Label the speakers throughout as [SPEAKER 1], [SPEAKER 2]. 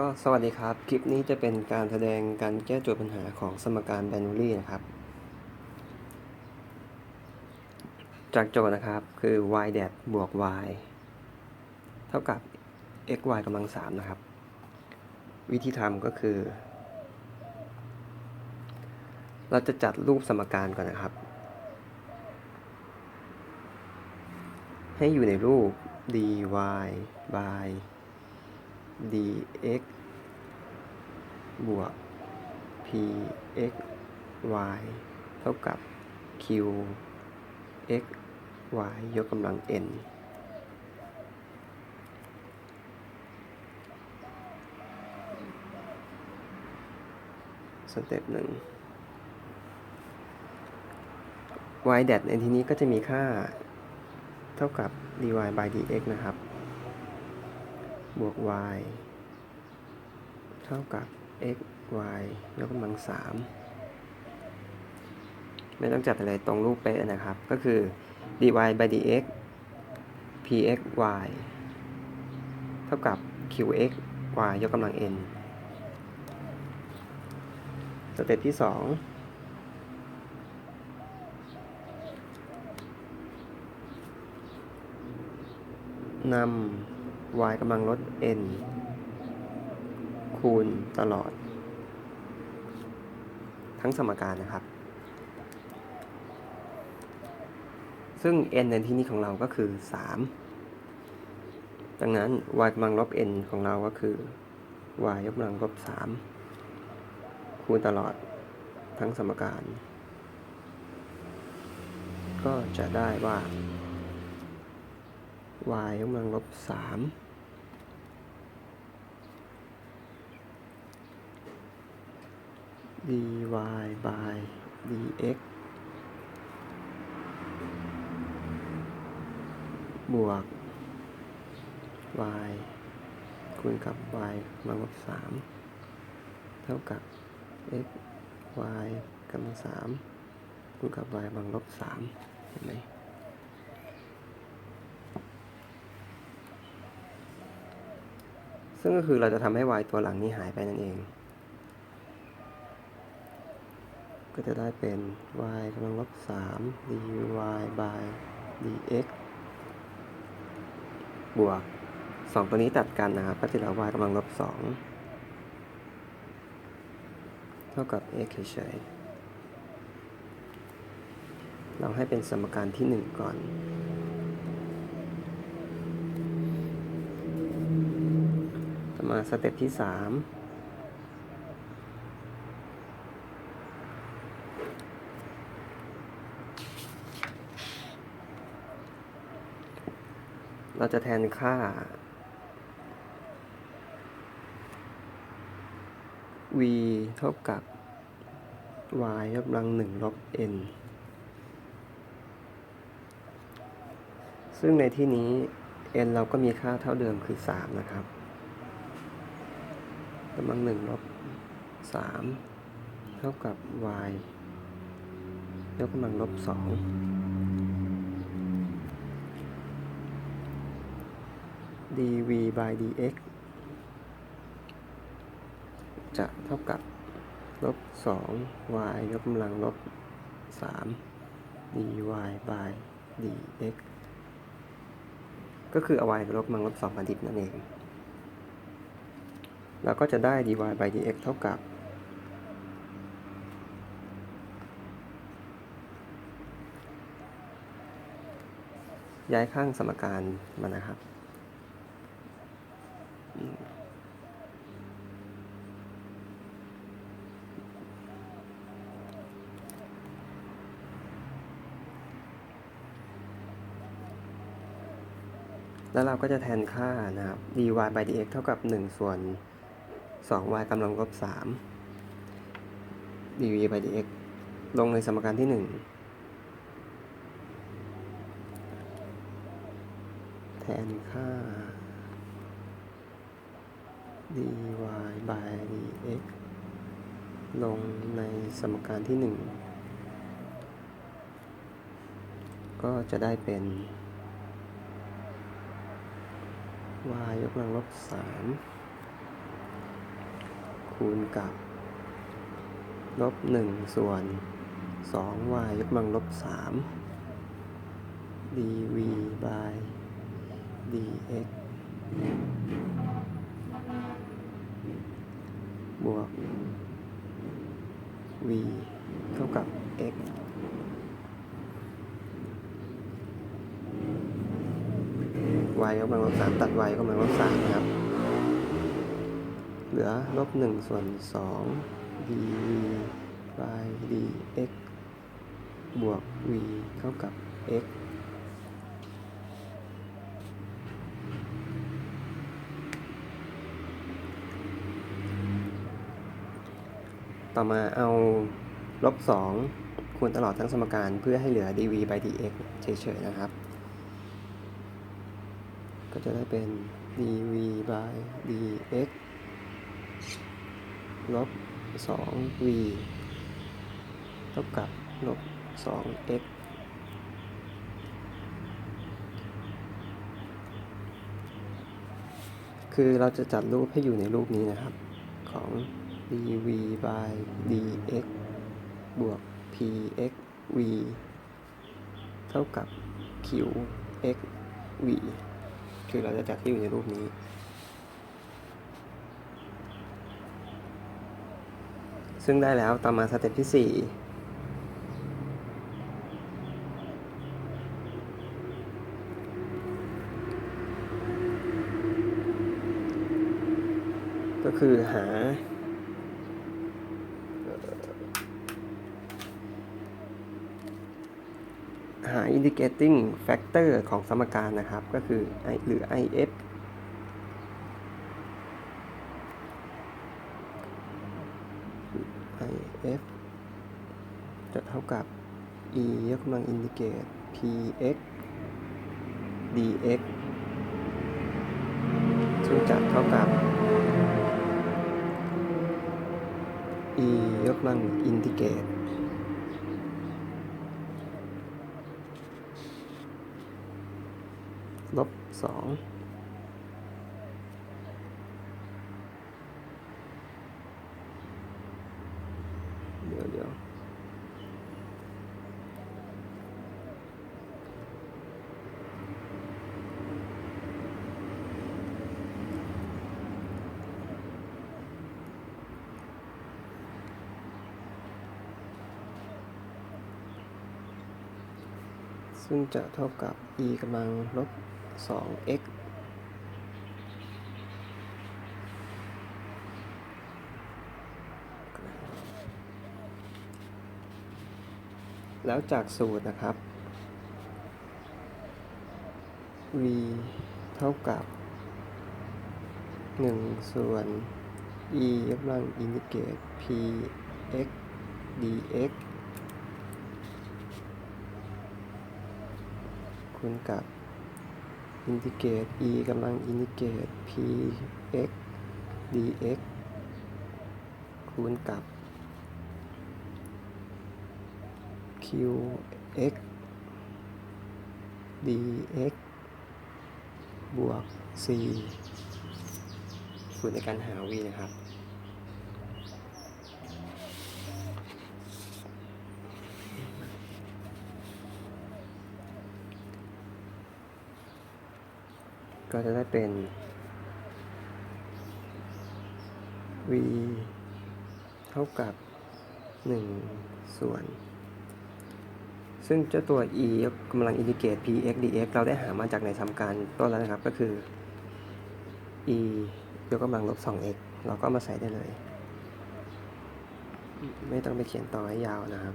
[SPEAKER 1] ก็สวัสดีครับ คลิปนี้จะเป็นการแสดงการแก้โจทย์ปัญหาของสมการแบนูรี่นะครับ จากโจทย์นะครับคือ y แดดบวก y เท่ากับ x y กำลังสามนะครับ วิธีทำก็คือ เราจะจัดรูปสมการก่อนนะครับ ให้อยู่ในรูป dy by dx บวก px y เท่ากับ q x y ยกกำลัง n สเต็ปหนึ่ง y แดดในที่นี้ก็จะมีค่าเท่ากับ dy by dx นะครับ บวก y เท่ากับ x y ยกกำลังสามไม่ต้องจัดอะไรตรงรูปเป๊ะนะครับ ก็คือ dy by dx px y เท่ากับ qx y ยกกำลัง n สเต็ปที่สองนำ y กำลังลด n คูณตลอด ทั้งสมการนะครับ ซึ่ง n ในที่นี้ของเราก็คือ 3 ดังนั้น y กำลังลบ n ของเราก็คือ y ยกกำลังลบ 3 คูณตลอดทั้งสมการ ก็จะได้ว่า y ยกกำลังลบ 3 dy by dx บวก y คูณกับ y กำลังลบ3เท่ากับ x y กำลัง3คูณกับ y กำลังลบ3เห็นไหมซึ่งก็คือเราจะทำให้ y ตัวหลังนี้หายไปนั่นเอง ก็จะได้เป็น y กำลังลบ3 dy by dx บวก 2 ตัวนี้ตัดกันนะครับก็จะเหลือ y กำลังลบ2 เท่ากับ x เฉยเราให้เป็นสมการที่ 1 ก่อน ต่อมาสเต็ปที่ 3 เราจะแทนค่า v เท่ากับ y ยกกำลังหนึ่งลบ n ซึ่งในที่นี้ n เราก็มีค่าเท่าเดิมคือ 3 นะครับกำลังหนึ่งลบ 3 เท่ากับ y ยกกำลังลบ 2 dv by dx จะเท่ากับลบ 2 y ยกกำลังลบ 3 dy by dx ก็คือเอา y ลบกำลังลบ2มาดิบนั่นเอง แล้วก็จะได้ dy by dx เท่ากับ ย้ายข้างสมการมานะครับ แล้วเราก็จะแทนค่านะครับ dy by dx เท่ากับ 1 ส่วน 2y กำลังลบ3 dv by dx ลงในสมการที่ 1 แทนค่า dy by dx ลงในสมการที่ 1 ก็จะได้เป็น y ยกกำลังลบ 3 คูณกับ ลบหนึ่งส่วนสอง y ยกกำลังลบสาม dv by dx บวก v เท่ากับ x y ยกกำลังลบสามตัด y ยกกำลังลบสามครับ เหลือลบหนึ่งส่วนสอง d by dx บวก v เท่ากับ x ต่อมาเอาลบสองคูณตลอดทั้งสมการเพื่อให้เหลือ dv by dx เฉยๆนะครับ ก็จะได้เป็น dv by dx ลบ 2v เท่ากับลบ 2x คือเราจะจัดรูปให้อยู่ในรูปนี้นะครับของ dv by dx บวก pxv เท่ากับ qxv คือเราจะจัดที่อยู่ในรูปนี้ซึ่งได้แล้วต่อมาสเต็ปที่ 4 ก็คือหา หา indicating factor ของสมการนะครับ ก็คือ i หรือ if if จะเท่ากับ e ยกกำลังอินดิเกต px dx ซึ่งจะเท่ากับ e ยกกำลังอินดิเกต ลบสองเดี๋ยวเดี๋ยวซึ่งจะเท่ากับ e กำลังลบ 2x แล้วจากสูตรนะครับ v เท่ากับ 1 ส่วน e ยกกำลังอินทิเกรต px dx คูณกับ อินทิเกรต e กำลังอินทิเกรต px dx คูณกับ qx dx บวก c สูตรในการหา v นะครับ ก็จะได้เป็น v เท่ากับ 1 ส่วน ซึ่งเจ้าตัว e กำลังอินดิเกต px dx เราได้หามาจากในสมการต้นแล้วนะครับ ก็คือ e ยกกำลังลบ 2x เราก็มาใส่ได้เลย ไม่ต้องไปเขียนต่อให้ยาวนะครับ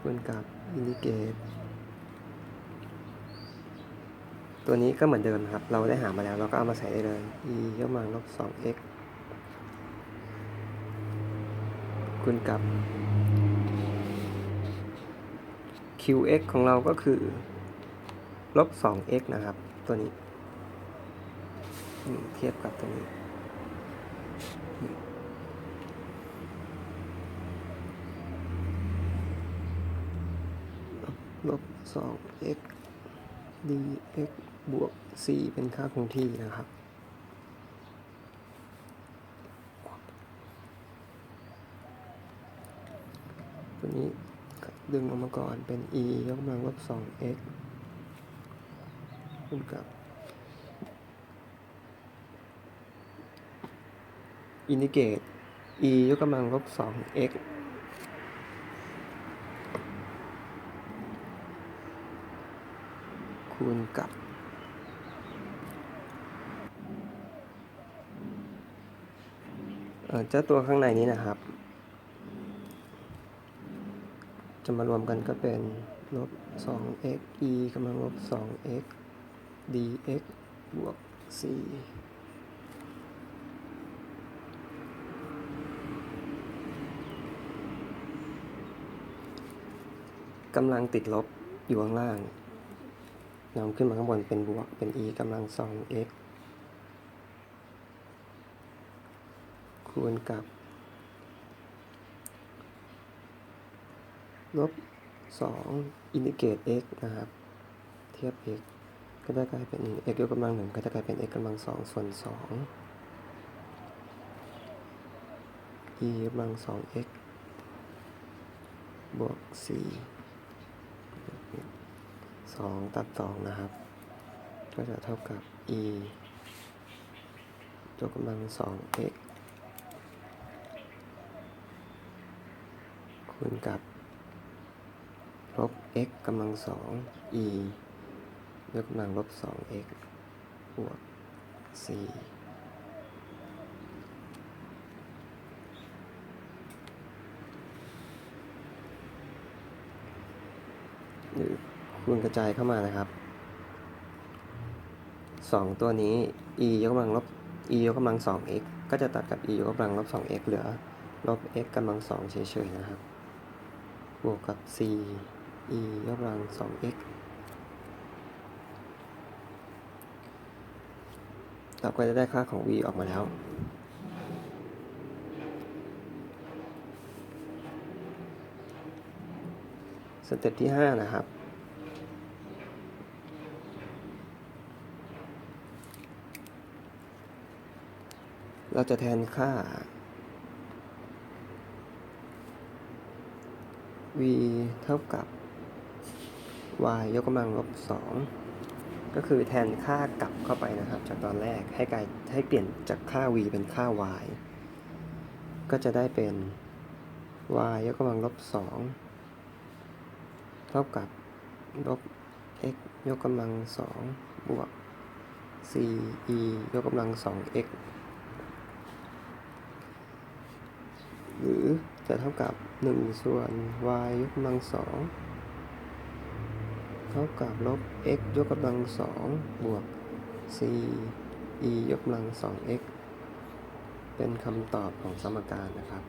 [SPEAKER 1] คูณกับอินดิเกต ตัวนี้ก็เหมือนเดิมครับ เราได้หามาแล้วเราก็เอามาใส่ได้เลย e ยกกำลังลบ 2x คูณกับ qx ของเราก็คือ ลบ 2x นะครับ ตัวนี้ เทียบกับตัวนี้ ลบ 2x dx บวก c เป็นค่าคงที่นะครับ ตัวนี้ดึงออกมาก่อนเป็น e ยกกำลังลบ 2x คูณกับอินดิเกต e ยกกำลังลบ 2x คูณกับ เจ้าตัวข้างในนี้นะครับ จะมารวมกันก็เป็นลบ 2x e กำลังลบ 2x dx บวก c กำลังติดลบอยู่ข้างล่างนำขึ้นมาข้างบนเป็นบวกเป็น e กำลัง 2x คูณกับ ลบ2อินทิเกรต x นะครับ เทียบ x ก็จะกลายเป็น x ยกกำลังหนึ่งก็จะกลายเป็น x กำลังสองส่วนสอง e ยกกำลังสอง x บวกสี่สองตัดสองนะครับ ก็จะเท่ากับ e ยกกำลังสอง x คูณกับลบ x กำลังสอง e ยกกำลังลบสอง x บวก c หรือคูณกระจายเข้ามานะครับสองตัวนี้ e ยกกำลังลบ e ยกกำลังสอง x ก็จะตัดกับ e ยกกำลังลบสอง x เหลือลบ x กำลังสองเฉยๆนะครับ บวกกับ c e ยกกำลังสอง x เราก็จะได้ค่าของ v ออกมาแล้ว สเต็ปที่ 5 นะครับ เราจะแทนค่า v เท่ากับ y ยกกำลังลบ2ก็คือแทนค่ากลับเข้าไปนะครับ จากตอนแรกให้กลายให้เปลี่ยนจากค่า v เป็นค่า y ก็จะได้เป็น y ยกกำลังลบ2เท่ากับลบ x ยกกำลัง2บวก c e ยกกำลัง 2x หรือ จะเท่ากับ 1 ส่วน y ยกกำลัง2เท่ากับลบ x ยกกำลัง2บวก c e ยกกำลัง 2x เป็นคำตอบของสมการนะครับ